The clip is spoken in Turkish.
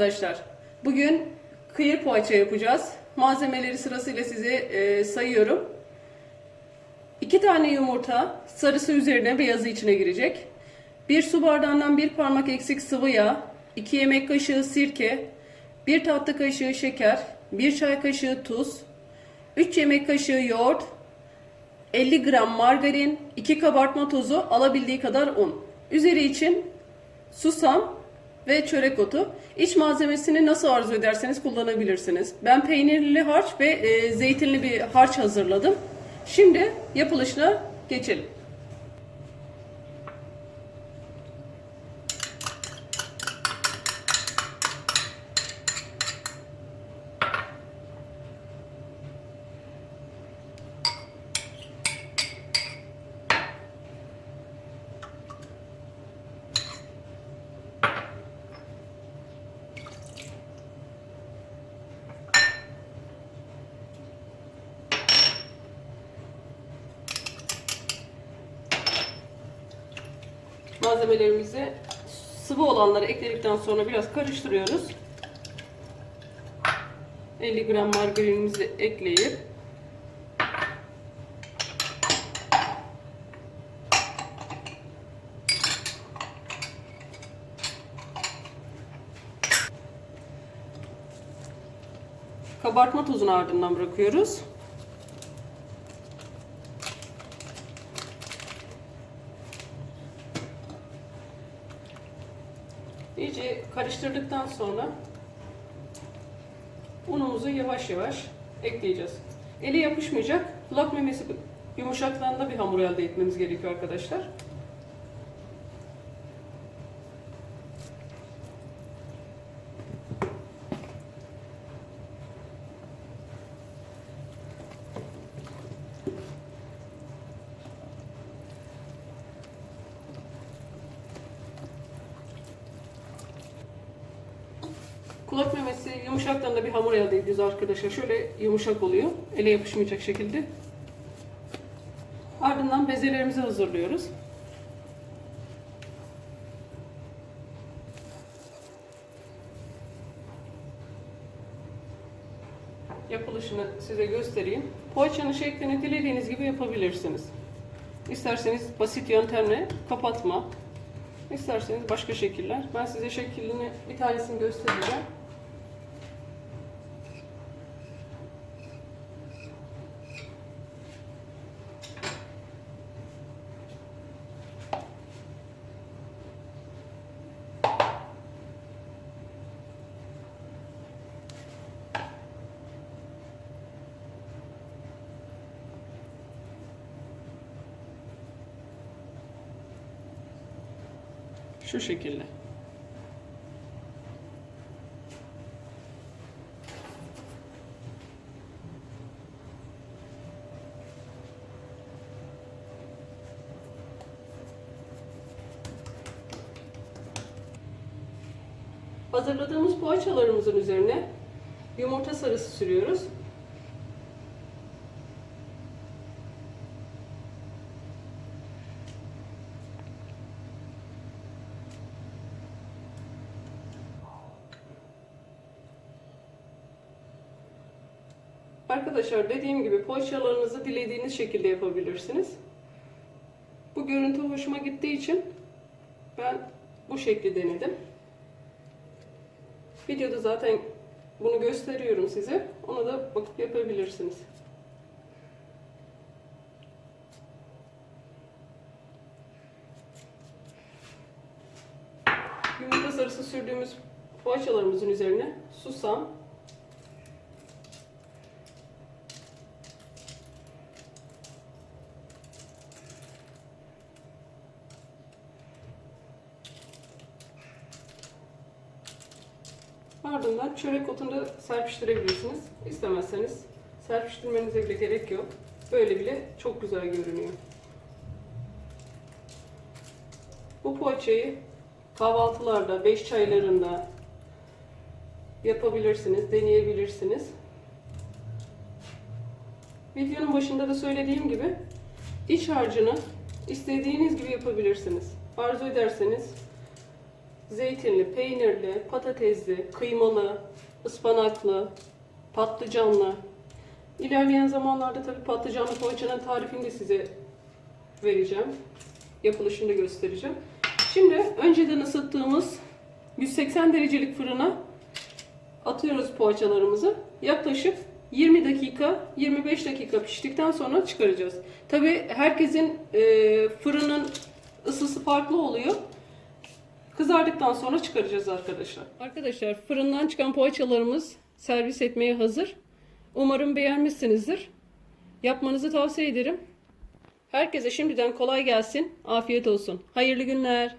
arkadaşlar. Bugün kıyır poğaça yapacağız. Malzemeleri sırasıyla size e, sayıyorum. 2 tane yumurta, sarısı üzerine, beyazı içine girecek. 1 su bardağından 1 parmak eksik sıvı yağ, 2 yemek kaşığı sirke, 1 tatlı kaşığı şeker, 1 çay kaşığı tuz, 3 yemek kaşığı yoğurt, 50 gram margarin, 2 kabartma tozu, alabildiği kadar un. Üzeri için susam ve çörek otu. İç malzemesini nasıl arzu ederseniz kullanabilirsiniz. Ben peynirli harç ve e, zeytinli bir harç hazırladım. Şimdi yapılışına geçelim. Malzemelerimizi sıvı olanları ekledikten sonra biraz karıştırıyoruz. 50 gram margarinimizi ekleyip kabartma tozunu ardından bırakıyoruz. İyice karıştırdıktan sonra unumuzu yavaş yavaş ekleyeceğiz. Ele yapışmayacak, kulak memesi yumuşaklığında bir hamur elde etmemiz gerekiyor arkadaşlar. Kulak memesi yumuşaklığında bir hamur elde ediyoruz arkadaşlar. Şöyle yumuşak oluyor. Ele yapışmayacak şekilde. Ardından bezelerimizi hazırlıyoruz. Yapılışını size göstereyim. Poğaçanın şeklini dilediğiniz gibi yapabilirsiniz. İsterseniz basit yöntemle kapatma, İsterseniz başka şekiller. Ben size şeklini bir tanesini göstereceğim. Şu şekilde. Hazırladığımız poğaçalarımızın üzerine yumurta sarısı sürüyoruz. Arkadaşlar dediğim gibi poğaçalarınızı dilediğiniz şekilde yapabilirsiniz. Bu görüntü hoşuma gittiği için ben bu şekli denedim. Videoda zaten bunu gösteriyorum size. Ona da bakıp yapabilirsiniz. Yumurta sarısı sürdüğümüz poğaçalarımızın üzerine susam, Ardından çörek otunu da serpiştirebilirsiniz. İstemezseniz serpiştirmenize bile gerek yok. Böyle bile çok güzel görünüyor. Bu poğaçayı kahvaltılarda, beş çaylarında yapabilirsiniz, deneyebilirsiniz. Videonun başında da söylediğim gibi iç harcını istediğiniz gibi yapabilirsiniz. Arzu ederseniz zeytinli, peynirli, patatesli, kıymalı, ıspanaklı, patlıcanlı. İlerleyen zamanlarda tabii patlıcanlı poğaçanın tarifini de size vereceğim. Yapılışını da göstereceğim. Şimdi önceden ısıttığımız 180 derecelik fırına atıyoruz poğaçalarımızı. Yaklaşık 20 dakika, 25 dakika piştikten sonra çıkaracağız. Tabii herkesin e, fırının ısısı farklı oluyor. Kızardıktan sonra çıkaracağız arkadaşlar. Arkadaşlar fırından çıkan poğaçalarımız servis etmeye hazır. Umarım beğenmişsinizdir. Yapmanızı tavsiye ederim. Herkese şimdiden kolay gelsin. Afiyet olsun. Hayırlı günler.